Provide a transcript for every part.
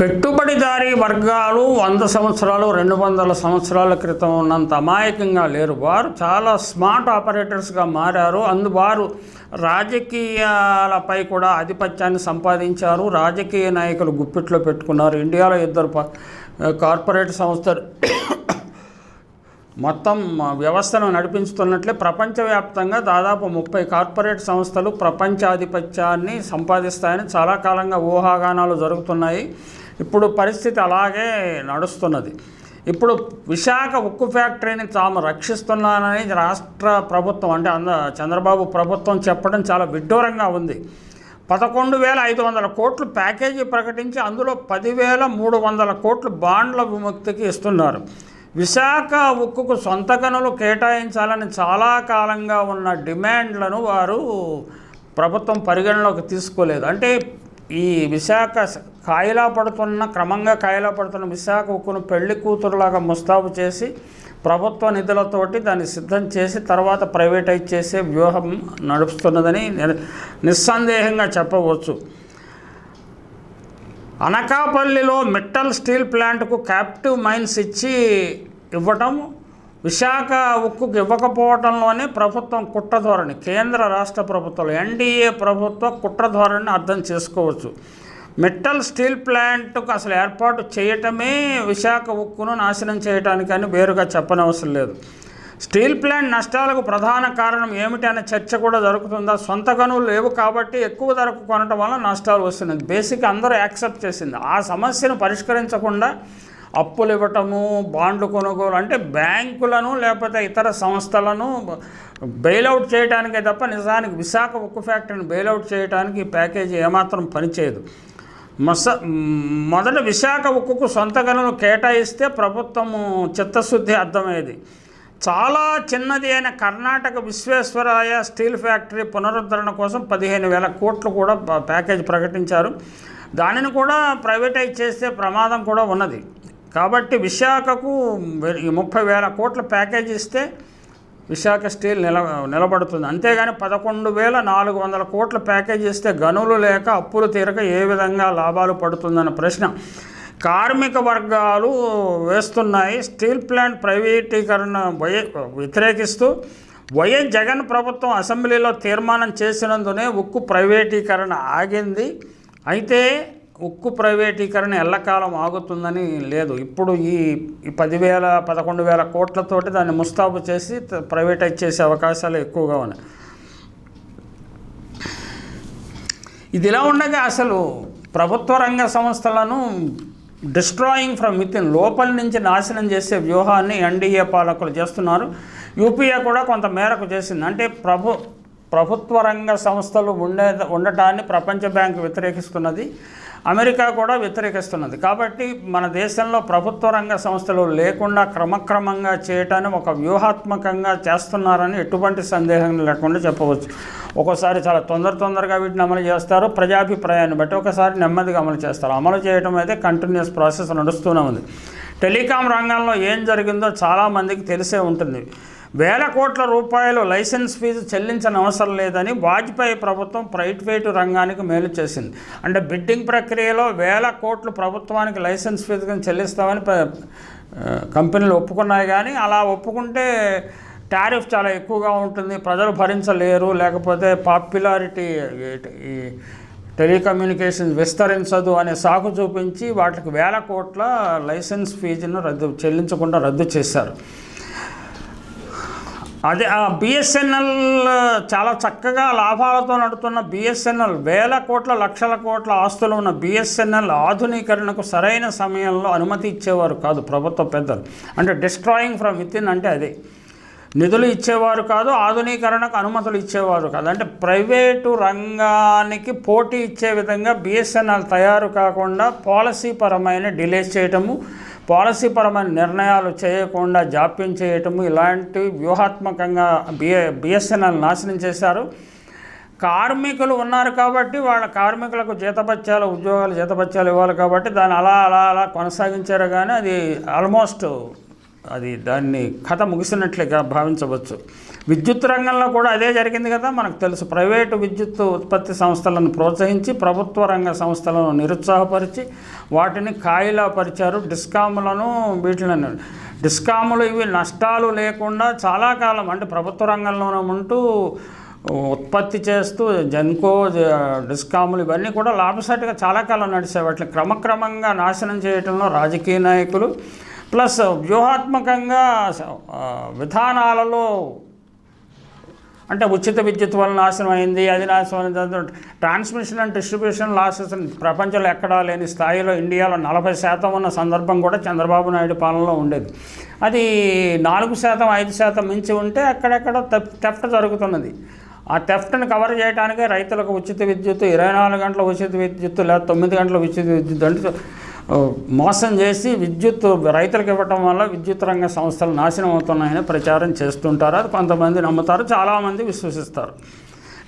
పెట్టుబడిదారీ వర్గాలు వంద సంవత్సరాలు రెండు వందల సంవత్సరాల క్రితం ఉన్నంత అమాయకంగా లేరు. వారు చాలా స్మార్ట్ ఆపరేటర్స్గా మారారు. అందు వారు రాజకీయాలపై కూడా ఆధిపత్యాన్ని సంపాదించారు. రాజకీయ నాయకులు గుప్పిట్లో పెట్టుకున్నారు. ఇండియాలో ఇద్దరు కార్పొరేట్ సంస్థలు మొత్తం వ్యవస్థను నడిపించుతున్నట్లే ప్రపంచవ్యాప్తంగా దాదాపు ముప్పై కార్పొరేట్ సంస్థలు ప్రపంచాధిపత్యాన్ని సంపాదిస్తాయని చాలా కాలంగా ఊహాగానాలు జరుగుతున్నాయి. ఇప్పుడు పరిస్థితి అలాగే నడుస్తున్నది. ఇప్పుడు విశాఖ ఉక్కు ఫ్యాక్టరీని తాము రక్షిస్తున్నానని రాష్ట్ర ప్రభుత్వం అంటే అంద చంద్రబాబు ప్రభుత్వం చెప్పడం చాలా విడ్డూరంగా ఉంది. పదకొండు వేల ఐదు వందల కోట్లు ప్యాకేజీ ప్రకటించి అందులో పదివేల మూడు వందల కోట్లు బాండ్ల విముక్తికి ఇస్తున్నారు. విశాఖ ఉక్కుకు సొంత గనులు కేటాయించాలని చాలా కాలంగా ఉన్న డిమాండ్లను వారు ప్రభుత్వం పరిగణలోకి తీసుకోలేదు. అంటే ఈ విశాఖ కాయలా పడుతున్న క్రమంగా కాయలా పడుతున్న విశాఖ ఉక్కును పెళ్ళి కూతురులాగా ముస్తాబు చేసి ప్రభుత్వ నిధులతోటి దాన్ని సిద్ధం చేసి తర్వాత ప్రైవేటైజ్ చేసే వ్యూహం నడుపుతున్నదని ని- నిస్సందేహంగా చెప్పవచ్చు. అనకాపల్లిలో మిట్టల్ స్టీల్ ప్లాంట్కు క్యాప్టివ్ మైన్స్ ఇచ్చి ఇవ్వటం విశాఖ ఉక్కుకు ఇవ్వకపోవడంలోనే ప్రభుత్వం కుట్ర ధోరణి కేంద్ర రాష్ట్ర ప్రభుత్వాలు ఎన్డీఏ ప్రభుత్వ కుట్ర ధోరణిని అర్థం చేసుకోవచ్చు. మెటల్ స్టీల్ ప్లాంట్కు అసలు ఏర్పాటు చేయటమే విశాఖ ఉక్కును నాశనం చేయటానికని వేరుగా చెప్పనవసరం లేదు. స్టీల్ ప్లాంట్ నష్టాలకు ప్రధాన కారణం ఏమిటి అనే చర్చ కూడా జరుగుతుందా? సొంత గనులు లేవు కాబట్టి ఎక్కువ ధరకు కొనటం వల్ల నష్టాలు వస్తున్నాయి. బేసిక్ అందరూ యాక్సెప్ట్ చేసింది. ఆ సమస్యను పరిష్కరించకుండా అప్పులు ఇవ్వటము బాండ్లు కొనుగోలు అంటే బ్యాంకులను లేకపోతే ఇతర సంస్థలను బెయిలౌట్ చేయడానికే తప్ప నిజానికి విశాఖ ఉక్కు ఫ్యాక్టరీని బెయిలౌట్ చేయడానికి ఈ ప్యాకేజీ ఏమాత్రం పనిచేయదు. మొస మొదట విశాఖ ఉక్కుకు సొంత గనులు కేటాయిస్తే ప్రభుత్వము చిత్తశుద్ధి అర్థమయ్యేది. చాలా చిన్నది అయిన కర్ణాటక విశ్వేశ్వరాయ స్టీల్ ఫ్యాక్టరీ పునరుద్ధరణ కోసం పదిహేను వేల కోట్లు కూడా ప్యాకేజ్ ప్రకటించారు. దానిని కూడా ప్రైవేటైజ్ చేస్తే ప్రమాదం కూడా ఉన్నది. కాబట్టి విశాఖకు ముప్పై వేల కోట్ల ప్యాకేజ్ ఇస్తే విశాఖ స్టీల్ నిల నిలబడుతుంది. అంతేగాని పదకొండు వేల నాలుగు వందల కోట్ల ప్యాకేజ్ ఇస్తే గనులు లేక అప్పులు తీరక ఏ విధంగా లాభాలు పడుతుందన్న ప్రశ్న. కార్మిక వర్గాలు వేస్తున్నాయి. స్టీల్ ప్లాంట్ ప్రైవేటీకరణ వ్యతిరేకిస్తూ వైఎస్ జగన్ ప్రభుత్వం అసెంబ్లీలో తీర్మానం చేసినందునే ఉక్కు ప్రైవేటీకరణ ఆగింది. అయితే ఉక్కు ప్రైవేటీకరణ ఎల్లకాలం ఆగుతుందని లేదు. ఇప్పుడు ఈ పదివేల పదకొండు వేల కోట్లతోటి దాన్ని ముస్తాబు చేసి ప్రైవేటైజ్ చేసే అవకాశాలు ఎక్కువగా ఉన్నాయి. ఇది ఇలా ఉండగా అసలు ప్రభుత్వ రంగ సంస్థలను డిస్ట్రాయింగ్ ఫ్రమ్ విత్ ఇన్ లోపల నుంచి నాశనం చేసే వ్యూహాన్ని ఎన్డీఏ పాలకులు చేస్తున్నారు. యూపీఏ కూడా కొంత మేరకు చేసింది. అంటే ప్రభు ప్రభుత్వ రంగ సంస్థలు ఉండే ఉండటాన్ని ప్రపంచ బ్యాంక్ వ్యతిరేకిస్తున్నది. అమెరికా కూడా వ్యతిరేకిస్తున్నది. కాబట్టి మన దేశంలో ప్రభుత్వ రంగ సంస్థలు లేకుండా క్రమక్రమంగా చేయటాన్ని ఒక వ్యూహాత్మకంగా చేస్తున్నారని ఎటువంటి సందేహం లేకుండా చెప్పవచ్చు. ఒక్కోసారి చాలా తొందర తొందరగా వీటిని అమలు చేస్తారు. ప్రజాభిప్రాయాన్ని బట్టి ఒకసారి నెమ్మదిగా అమలు చేస్తారు. అమలు చేయడం అయితే కంటిన్యూస్ ప్రాసెస్ నడుస్తూనే ఉంది. టెలికాం రంగంలో ఏం జరిగిందో చాలామందికి తెలిసే ఉంటుంది. వేల కోట్ల రూపాయలు లైసెన్స్ ఫీజు చెల్లించని అవసరం లేదని వాజ్పేయి ప్రభుత్వం ప్రైవేటు రంగానికి మేలు చేసింది. అంటే బిడ్డింగ్ ప్రక్రియలో వేల కోట్లు ప్రభుత్వానికి లైసెన్స్ ఫీజు కింద చెల్లిస్తామని కంపెనీలు ఒప్పుకున్నాయి కానీ అలా ఒప్పుకుంటే టారిఫ్ చాలా ఎక్కువగా ఉంటుంది ప్రజలు భరించలేరు లేకపోతే పాపులారిటీ ఈ టెలికమ్యూనికేషన్ విస్తరించదు అనే సాకు చూపించి వాటికి వేల కోట్ల లైసెన్స్ ఫీజును రద్దు చెల్లించకుండా రద్దు చేశారు. అదే ఆ బిఎస్ఎన్ఎల్ చాలా చక్కగా లాభాలతో నడుతున్న బిఎస్ఎన్ఎల్ వేల కోట్ల లక్షల కోట్ల ఆస్తులు ఉన్న బిఎస్ఎన్ఎల్ ఆధునీకరణకు సరైన సమయంలో అనుమతి ఇచ్చేవారు కాదు ప్రభుత్వ పెద్దలు. అంటే డిస్ట్రాయింగ్ ఫ్రమ్ విత్ ఇన్ అంటే అదే. నిధులు ఇచ్చేవారు కాదు ఆధునీకరణకు అనుమతులు ఇచ్చేవారు కాదు. అంటే ప్రైవేటు రంగానికి పోటీ ఇచ్చే విధంగా బిఎస్ఎన్ఎల్ తయారు కాకుండా పాలసీ పరమైన డిలేస్ చేయటము పాలసీపరమైన నిర్ణయాలు చేయకుండా జాప్యం చేయటము ఇలాంటి వ్యూహాత్మకంగా బిఎ బిఎస్ఎన్ఎల్ నాశనం చేశారు. కార్మికులు ఉన్నారు కాబట్టి వాళ్ళ కార్మికులకు జీతపత్యాలు ఉద్యోగాలు జీతపత్యాలు ఇవ్వాలి కాబట్టి దాన్ని అలా అలా అలా కొనసాగించారు కానీ అది ఆల్మోస్ట్ అది దాన్ని కథ ముగిసినట్లుగా భావించవచ్చు. విద్యుత్ రంగంలో కూడా అదే జరిగింది కదా మనకు తెలుసు. ప్రైవేటు విద్యుత్ ఉత్పత్తి సంస్థలను ప్రోత్సహించి ప్రభుత్వ రంగ సంస్థలను నిరుత్సాహపరిచి వాటిని కాయిలాపరిచారు డిస్కాములను వీటిలను డిస్కాములు ఇవి నష్టాలు లేకుండా చాలా కాలం అంటే ప్రభుత్వ రంగంలోనే ఉంటూ ఉత్పత్తి చేస్తూ జెన్కో డిస్కాములు ఇవన్నీ కూడా లాభసాటిగా చాలా కాలం నడిచాయి. వాటిని క్రమక్రమంగా నాశనం చేయడంలో రాజకీయ నాయకులు ప్లస్ వ్యూహాత్మకంగా విధానాలలో అంటే ఉచిత విద్యుత్ వల్ల నాశనం అయింది అది నాశనం అయింది ట్రాన్స్మిషన్ అండ్ డిస్ట్రిబ్యూషన్ లాసెస్ ప్రపంచంలో ఎక్కడా లేని స్థాయిలో ఇండియాలో నలభై శాతం ఉన్న సందర్భం కూడా చంద్రబాబు నాయుడు పాలనలో ఉండేది. అది నాలుగు శాతం ఐదు శాతం మించి ఉంటే అక్కడెక్కడ తెఫ్ట్ జరుగుతున్నది. ఆ టెఫ్ట్ని కవర్ చేయడానికే రైతులకు ఉచిత విద్యుత్ ఇరవై నాలుగు గంటల ఉచిత విద్యుత్ లేదా తొమ్మిది గంటల ఉచిత విద్యుత్ అంటే మోసం చేసి విద్యుత్ రైతులకు ఇవ్వటం వల్ల విద్యుత్ రంగ సంస్థలు నాశనం అవుతున్నాయని ప్రచారం చేస్తుంటారు. అది కొంతమంది నమ్ముతారు చాలామంది విశ్వసిస్తారు.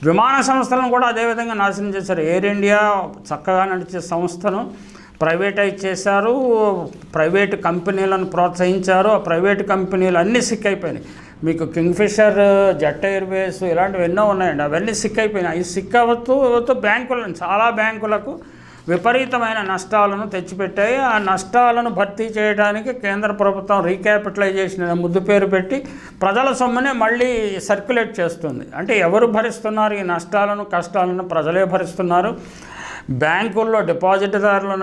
విమాన సంస్థలను కూడా అదేవిధంగా నాశనం చేశారు. ఎయిర్ ఇండియా చక్కగా నడిచే సంస్థను ప్రైవేటైజ్ చేశారు. ప్రైవేట్ కంపెనీలను ప్రోత్సహించారు. ఆ ప్రైవేట్ కంపెనీలు అన్నీ సిక్ అయిపోయినాయి. మీకు కింగ్ఫిషర్ జెట్ ఎయిర్వేస్ ఇలాంటివి ఎన్నో ఉన్నాయండి. అవన్నీ సిక్ అయిపోయినాయి. అవి సిక్ అవ్వతూ అవుతూ బ్యాంకులను చాలా బ్యాంకులకు విపరీతమైన నష్టాలను తెచ్చిపెట్టాయి. ఆ నష్టాలను భర్తీ చేయడానికి కేంద్ర ప్రభుత్వం రీక్యాపిటలైజేషన్ అనే ముద్దు పేరు పెట్టి ప్రజల సొమ్మునే మళ్ళీ సర్క్యులేట్ చేస్తుంది. అంటే ఎవరు భరిస్తున్నారు? ఈ నష్టాలను కష్టాలను ప్రజలే భరిస్తున్నారు. బ్యాంకుల్లో డిపాజిట్దారులు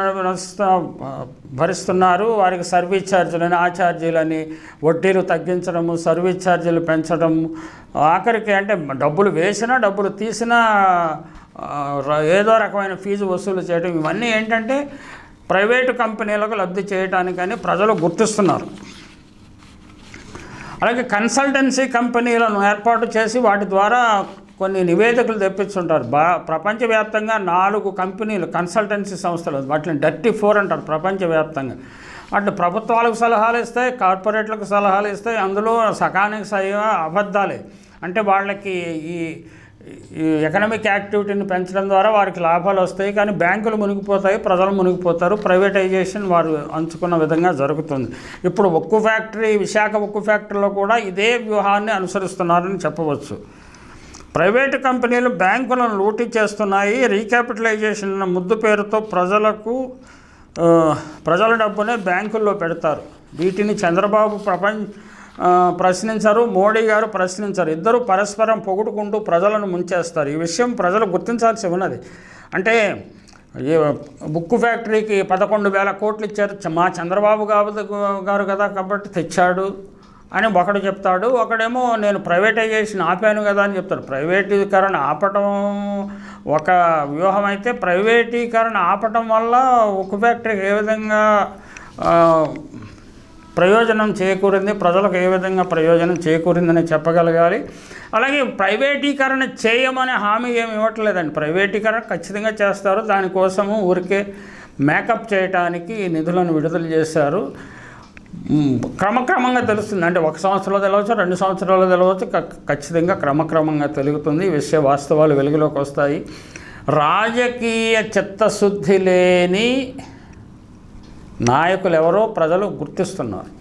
భరిస్తున్నారు. వారికి సర్వీస్ ఛార్జీలని ఆ ఛార్జీలని వడ్డీలు తగ్గించడము సర్వీస్ ఛార్జీలు పెంచడం ఆఖరికి అంటే డబ్బులు వేసినా డబ్బులు తీసినా ఏదో రకమైన ఫీజు వసూలు చేయడం ఇవన్నీ ఏంటంటే ప్రైవేటు కంపెనీలకు లబ్ధి చేయటానికని ప్రజలు గుర్తిస్తున్నారు. అలాగే కన్సల్టెన్సీ కంపెనీలను ఏర్పాటు చేసి వాటి ద్వారా కొన్ని నివేదికలు తెప్పించుంటారు. బా ప్రపంచవ్యాప్తంగా నాలుగు కంపెనీలు కన్సల్టెన్సీ సంస్థలు వాటిని డర్టీ ఫోర్ అంటారు ప్రపంచవ్యాప్తంగా. అటు ప్రభుత్వాలకు సలహాలు ఇస్తాయి కార్పొరేట్లకు సలహాలు ఇస్తాయి అందులో సకానికి సైగా అబద్ధాలే. అంటే వాళ్ళకి ఈ ఎకనామిక్ యాక్టివిటీని పెంచడం ద్వారా వారికి లాభాలు వస్తాయి కానీ బ్యాంకులు మునిగిపోతాయి ప్రజలు మునిగిపోతారు ప్రైవేటైజేషన్ వారు అంచుకున్న విధంగా జరుగుతుంది. ఇప్పుడు ఉక్కు ఫ్యాక్టరీ విశాఖ ఉక్కు ఫ్యాక్టరీలో కూడా ఇదే వ్యూహాన్ని అనుసరిస్తున్నారని చెప్పవచ్చు. ప్రైవేటు కంపెనీలు బ్యాంకులను లూటీ చేస్తున్నాయి రీక్యాపిటలైజేషన్ ముద్దు పేరుతో ప్రజలకు ప్రజల డబ్బునే బ్యాంకుల్లో పెడతారు. వీటిని చంద్రబాబు ప్రపంచ ప్రశ్నించరు మోడీ గారు ప్రశ్నించరు. ఇద్దరు పరస్పరం పొగుడుకుంటూ ప్రజలను ముంచేస్తారు. ఈ విషయం ప్రజలు గుర్తించాల్సి ఉన్నది. అంటే ఈ బుక్ ఫ్యాక్టరీకి పదకొండు వేల కోట్లు ఇచ్చారు. మా చంద్రబాబు గారు కదా కాబట్టి తెచ్చాడు అని ఒకడు చెప్తాడు. ఒకడేమో నేను ప్రైవేటైజేషన్ ఆపాను కదా అని చెప్తాడు. ప్రైవేటీకరణ ఆపటం ఒక వ్యూహం అయితే ప్రైవేటీకరణ ఆపటం వల్ల ఉక్కు ఫ్యాక్టరీకి ఏ విధంగా ప్రయోజనం చేకూరింది. ప్రజలకు ఏ విధంగా ప్రయోజనం చేకూరిందని చెప్పగలగాలి. అలాగే ప్రైవేటీకరణ చేయమనే హామీ ఏమి ఇవ్వట్లేదండి. ప్రైవేటీకరణ ఖచ్చితంగా చేస్తారు. దానికోసము ఊరికే మేకప్ చేయటానికి నిధులను విడుదల చేశారు. క్రమక్రమంగా తెలుస్తుంది. అంటే ఒక సంవత్సరంలో తెలవచ్చు రెండు సంవత్సరాల్లో తెలవచ్చు. క- ఖచ్చితంగా క్రమక్రమంగా తెలుగుతుంది. ఈ విషయ వాస్తవాలు వెలుగులోకి వస్తాయి. రాజకీయ చిత్తశుద్ధి లేని నాయకులు ఎవరో ప్రజలు గుర్తిస్తున్నారు